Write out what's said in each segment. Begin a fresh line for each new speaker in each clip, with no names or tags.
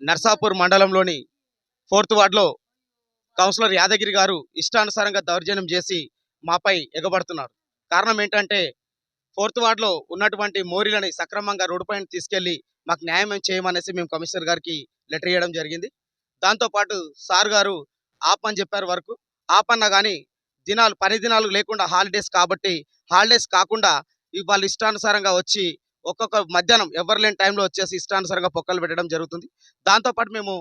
నర్సాపూర్ మండలంలోని ఫోర్త్ వార్డులో కౌన్సిలర్ యాదగిరి గారు ఇష్టానుసారంగా దౌర్జన్యం చేసి మాపై ఎగబడుతున్నారు. కారణం ఏంటంటే ఫోర్త్ వార్డులో ఉన్నటువంటి మోరీలని సక్రమంగా రోడ్డు పైన తీసుకెళ్ళి మాకు న్యాయం చేయమనేసి మేము కమిషనర్ గారికి లెటర్ ఇవ్వడం జరిగింది. దాంతోపాటు సార్ గారు ఆపని చెప్పారు వరకు ఆపన్నా కానీ దినాలు పని దినాలు లేకుండా హాలిడేస్ కాబట్టి హాలిడేస్ కాకుండా వాళ్ళు ఇష్టానుసారంగా వచ్చి ఒక్కొక్క మధ్యాహ్నం ఎవరు లేని టైంలో వచ్చేసి ఇష్టానుసారంగా పొక్కలు పెట్టడం జరుగుతుంది. దాంతోపాటు మేము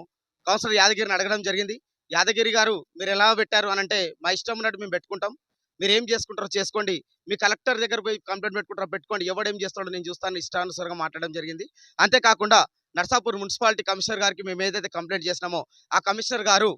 కౌన్సిలర్ యాదగిరిని అడగడం జరిగింది. యాదగిరి గారు మీరు ఎలా పెట్టారు? అని అంటే మా ఇష్టం ఉన్నట్టు మేము పెట్టుకుంటాం. మీరు ఏం చేసుకుంటారో చేసుకోండి. మీ కలెక్టర్ దగ్గర పోయి కంప్లైంట్ పెట్టుకుంటారో పెట్టుకోండి. ఎవడేం చేస్తాడో నేను చూస్తాను ఇష్టానుసారంగా మాట్లాడడం జరిగింది. అంతేకాకుండా నర్సాపూర్ మున్సిపాలిటీ కమిషనర్ గారికి మేము ఏదైతే కంప్లైంట్ చేసినామో ఆ కమిషనర్ గారు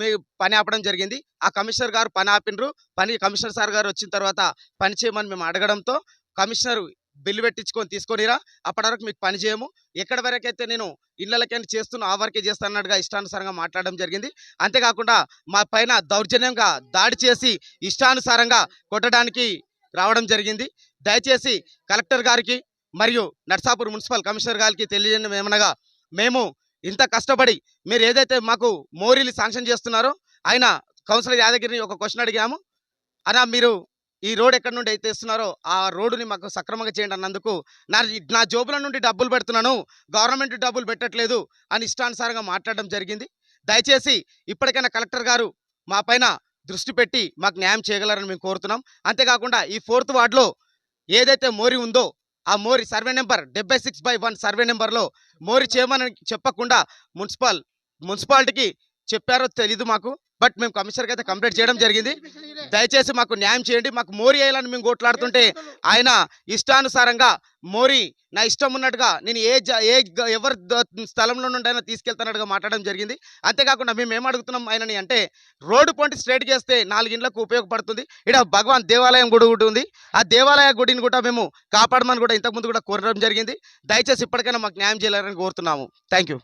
మీ పని ఆపడం జరిగింది. ఆ కమిషనర్ గారు పని ఆపినరు పని కమిషనర్ సార్ గారు వచ్చిన తర్వాత పని చేయమని మేము అడగడంతో కమిషనర్ బిల్లు పెట్టించుకొని తీసుకొనిరా అప్పటి వరకు మీకు పని చేయము. ఎక్కడి వరకైతే నేను ఇళ్ళకైనా చేస్తున్న ఆ వరకే చేస్తున్నట్టుగా ఇష్టానుసారంగా మాట్లాడడం జరిగింది. అంతేకాకుండా మా పైన దౌర్జన్యంగా దాడి చేసి ఇష్టానుసారంగా కొట్టడానికి రావడం జరిగింది. దయచేసి కలెక్టర్ గారికి మరియు నర్సాపూర్ మున్సిపల్ కమిషనర్ గారికి తెలియజేయడం ఏమనగా మేము ఇంత కష్టపడి మీరు ఏదైతే మాకు మోరీలు శాంక్షన్ చేస్తున్నారో ఆయన కౌన్సిలర్ యాదగిరిని ఒక క్వశ్చన్ అడిగాము. అనా మీరు ఈ రోడ్ ఎక్కడి నుండి అయితే ఇస్తున్నారో ఆ రోడ్డుని మాకు సక్రమంగా చేయండి అన్నందుకు నా నా జోబుల నుండి డబ్బులు పెడుతున్నాను గవర్నమెంట్ డబ్బులు పెట్టట్లేదు అని ఇష్టానుసారంగా మాట్లాడడం జరిగింది. దయచేసి ఇప్పటికైనా కలెక్టర్ గారు మా పైన దృష్టి పెట్టి మాకు న్యాయం చేయగలరని మేము కోరుతున్నాం. అంతేకాకుండా ఈ ఫోర్త్ వార్డులో ఏదైతే మోరి ఉందో ఆ మోరి సర్వే నెంబర్ డెబ్బై సిక్స్ బై వన్ సర్వే నెంబర్లో మోరి చేయమని చెప్పకుండా మున్సిపల్ మున్సిపాలిటీకి చెప్పారో తెలీదు మాకు. బట్ మేము కమిషనర్కి అయితే కంప్లైంట్ చేయడం జరిగింది. దయచేసి మాకు న్యాయం చేయండి. మాకు మోరీ అయ్యాలని మేము కొట్లాడుతుంటే ఆయన ఇష్టానుసారంగా మోరీ నా ఇష్టం ఉన్నట్టుగా నేను ఏ ఏ ఎవరి స్థలంలో నుండి అయినా తీసుకెళ్తున్నట్టుగా మాట్లాడడం జరిగింది. అంతేకాకుండా మేము ఏం అడుగుతున్నాం ఆయనని అంటే రోడ్డు పొంటి స్ట్రైట్ చేస్తే నాలుగిండ్లకు ఉపయోగపడుతుంది. ఇక్కడ భగవాన్ దేవాలయం గుడి ఒకటి ఉంది. ఆ దేవాలయ గుడిని కూడా మేము కాపాడమని కూడా ఇంతకుముందు కూడా కోరడం జరిగింది. దయచేసి ఇప్పటికైనా మాకు న్యాయం చేయాలని కోరుతున్నాము. Thank you